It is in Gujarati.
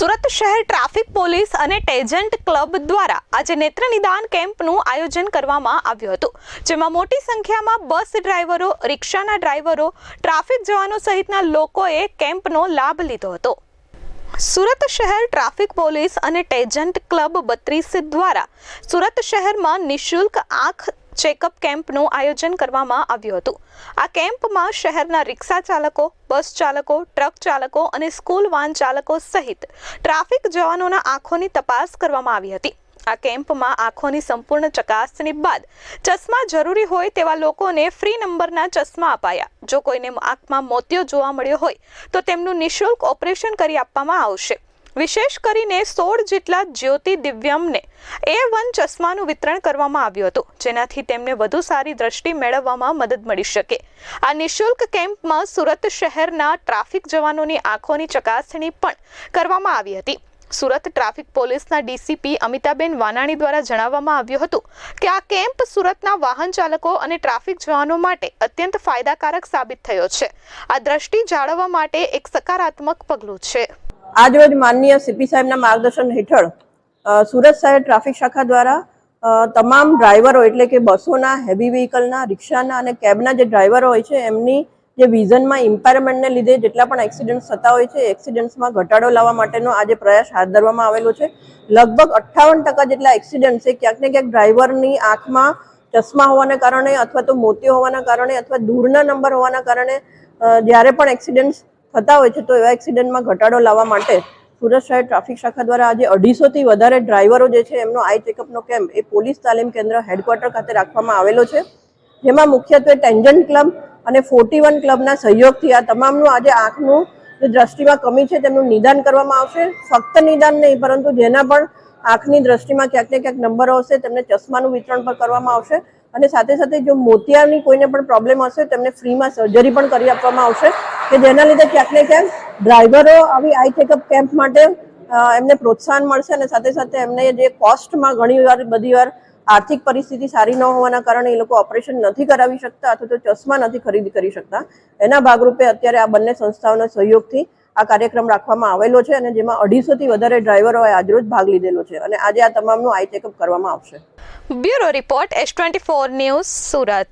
સુરત શહેર ટ્રાફિક પોલીસ અને ટેજન્ટ ક્લબ દ્વારા આજે નેત્ર નિદાન કેમ્પનું આયોજન કરવામાં આવ્યું હતું, જેમાં મોટી સંખ્યામાં બસ ડ્રાઈવરો, રિક્ષાના ડ્રાઈવરો, ટ્રાફિક જવાનો સહિતના લોકોએ કેમ્પનો લાભ લીધો હતો. સુરત શહેર ટ્રાફિક પોલીસ અને ટેજન્ટ ક્લબ બત્રીસ દ્વારા સુરત શહેરમાં નિઃશુલ્ક આંખ ચેકઅપ કેમ્પનું આયોજન કરવામાં આવ્યું હતું. આ કેમ્પમાં શહેરના રિક્ષા ચાલકો, બસ ચાલકો, ટ્રક ચાલકો અને સ્કૂલ વાન ચાલકો સહિત ટ્રાફિક જવાનોના આંખોની તપાસ કરવામાં આવી હતી. આ કેમ્પમાં આંખોની સંપૂર્ણ ચકાસણી બાદ ચશ્મા જરૂરી હોય તેવા લોકોને ફ્રી નંબરના ચશ્મા અપાયા. જો કોઈને આંખમાં મોતિયો જોવા મળ્યો હોય તો તેમનું નિઃશુલ્ક ઓપરેશન કરી આપવામાં આવશે. વિશેષ કરીને સોળ જેટલા જ્યોતિ દિવ્યમને એ વન ચશ્માનું વિતરણ કરવામાં આવ્યું હતું, જેનાથી તેમને વધુ સારી દ્રષ્ટિ મેળવવામાં મદદ મળી શકે. આ નિઃશુલ્ક કેમ્પમાં સુરત શહેરના ટ્રાફિક જવાનોની આંખોની ચકાસણી પણ કરવામાં આવી હતી. સુરત ટ્રાફિક પોલીસના ડીસીપી અમિતાબેન વાનાણી દ્વારા જણાવવામાં આવ્યું હતું કે આ કેમ્પ સુરતના વાહન ચાલકો અને ટ્રાફિક જવાનો માટે અત્યંત ફાયદાકારક સાબિત થયો છે. આ દ્રષ્ટિ જાળવવા માટે એક સકારાત્મક પગલું છે. આજરોજ માનનીય સીપી સાહેબના માર્ગદર્શન હેઠળ સુરત શહેર ટ્રાફિક શાખા દ્વારા તમામ ડ્રાઈવરો એટલે કે બસોના, હેવી વ્હીકલના, રિક્ષાના અને કેબના જે ડ્રાઈવરો હોય છે, એમની જે વિઝનમાં ઇમ્પાયરમેન્ટને લીધે જેટલા પણ એક્સિડન્ટ્સ થતા હોય છે એક્સિડન્ટ્સમાં ઘટાડો લાવવા માટેનો આજે પ્રયાસ હાથ ધરવામાં આવેલો છે. લગભગ અઠ્ઠાવન ટકા જેટલા એક્સિડન્ટ છે, ક્યાંક ને ક્યાંક ડ્રાઈવરની આંખમાં ચશ્મા હોવાના કારણે અથવા તો મોતિયો હોવાના કારણે અથવા દૂરના નંબર હોવાના કારણે જ્યારે પણ એક્સિડન્ટ્સ થતા હોય છે, તો એવા એક્સિડન્ટમાં ઘટાડો લાવવા માટે સુરત શહેર ટ્રાફિક શાખા દ્વારા આજે અઢીસોથી વધારે ડ્રાઈવરો જે છે, એમનો આઈ ચેકઅપનો કેમ્પ એ પોલીસ તાલીમ કેન્દ્ર હેડક્વાર્ટર ખાતે રાખવામાં આવેલો છે. જેમાં મુખ્યત્વે ટેન્જન્ટ ક્લબ અને ફોર્ટી વન ક્લબના સહયોગથી આ તમામનું આજે આંખનું જે દ્રષ્ટિમાં કમી છે, તેમનું નિદાન કરવામાં આવશે. ફક્ત નિદાન નહીં, પરંતુ જેના પણ આંખની દ્રષ્ટિમાં ક્યાંક ને ક્યાંક નંબરો હશે, તેમને ચશ્માનું વિતરણ પણ કરવામાં આવશે અને સાથે સાથે જો મોતિયાની કોઈને પણ પ્રોબ્લેમ હશે, તેમને ફ્રીમાં સર્જરી પણ કરી આપવામાં આવશે. કે જેના લીધે ક્યાંક ને ક્યાંક ડ્રાઈવરો આવી આઈ ચેકઅપ કેમ્પ માટે એમને પ્રોત્સાહન મળશે અને સાથે સાથે એમને જે કોસ્ટમાં ઘણી વાર, બધી વાર આર્થિક પરિસ્થિતિ સારી ન હોવાના કારણે એ લોકો ઓપરેશન નથી કરાવી શકતા અથવા તો ચશ્મા નથી ખરીદી કરી શકતા. એના ભાગરૂપે અત્યારે આ બંને સંસ્થાઓના સહયોગથી આ કાર્યક્રમ રાખવામાં આવેલો છે અને જેમાં અઢીસોથી વધારે ડ્રાઈવરોએ આજરોજ ભાગ લીધેલો છે અને આજે આ તમામનું આઈ ચેકઅપ કરવામાં આવશે. Bureau report, S twenty four news Surat.